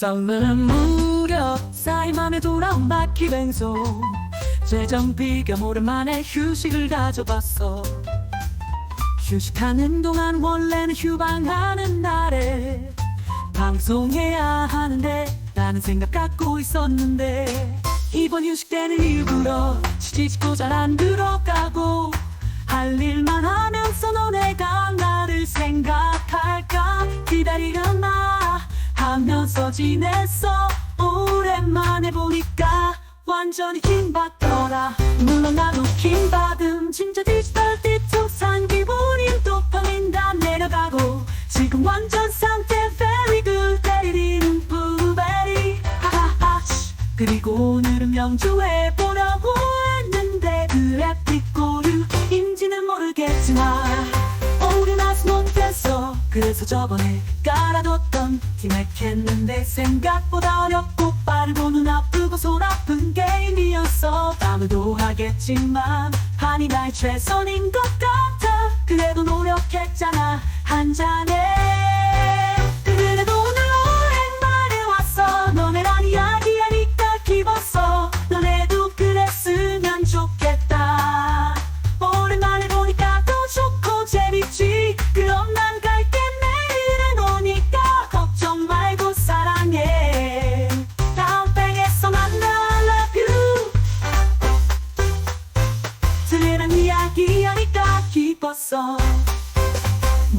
썰는 무렵 쌓인 맘에 돌아온 바퀴 뱅소 재정 비겸 오랜만에 휴식을 가져봤어. 휴식하는 동안 원래는 휴방하는 날에 방송해야 하는데 라는 생각 갖고 있었는데 이번 휴식 때는 일부러 지치고 잘 안 들어 하면서 지냈어? 오랜만에 보니까 완전히 킹받더라. 물론 나도 킹받음. 진짜 디지털 디톡스 한 기분이 도파민 다 내려가고 지금 완전 상태 very good. 때리는 블루베리. 하하하. 씨. 그리고 오늘은 명주에 보려고 했는데 그래 그래서 저번에 깔아뒀던 티맥했는데 생각보다 어렵고 빠르고 눈 아프고 손 아픈 게임이었어. 아무도 하겠지만 한이 나의 최선인 것 같아. 그래도 노력했잖아. 한 잔에 기뻤어.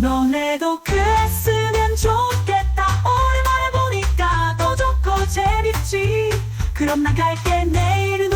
너네도 그랬으면 좋겠다. 오랜만에 보니까 더 좋고 재밌지. 그럼 난 갈게. 내일은